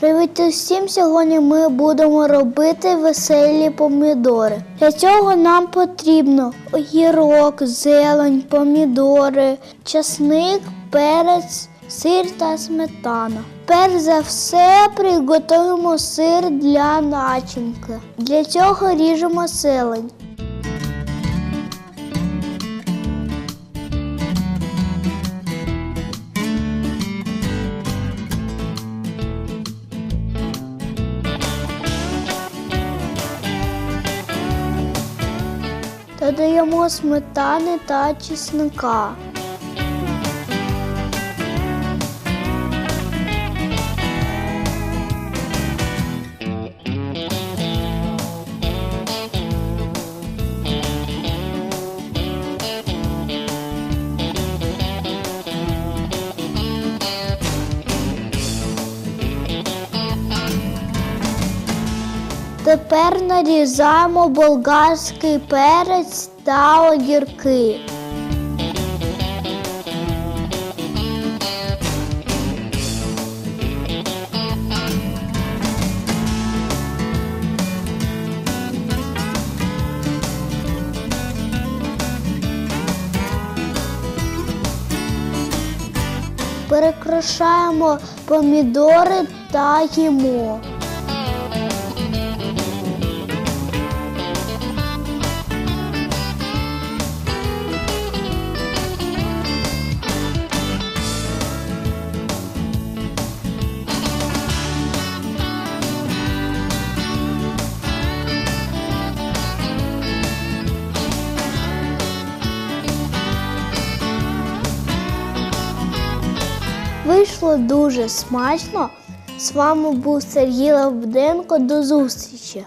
Привіт усім! Сьогодні ми будемо робити веселі помідори. Для цього нам потрібно огірок, зелень, помідори, часник, перець, сир та сметана. Перш за все приготуємо сир для начинки. Для цього ріжемо зелень. Додаємо сметани та чесника. Тепер нарізаємо болгарський перець та огірки. Перекрошаємо помідори та їмо. Вийшло дуже смачно. З вами був Сергій Лавденко. До зустрічі!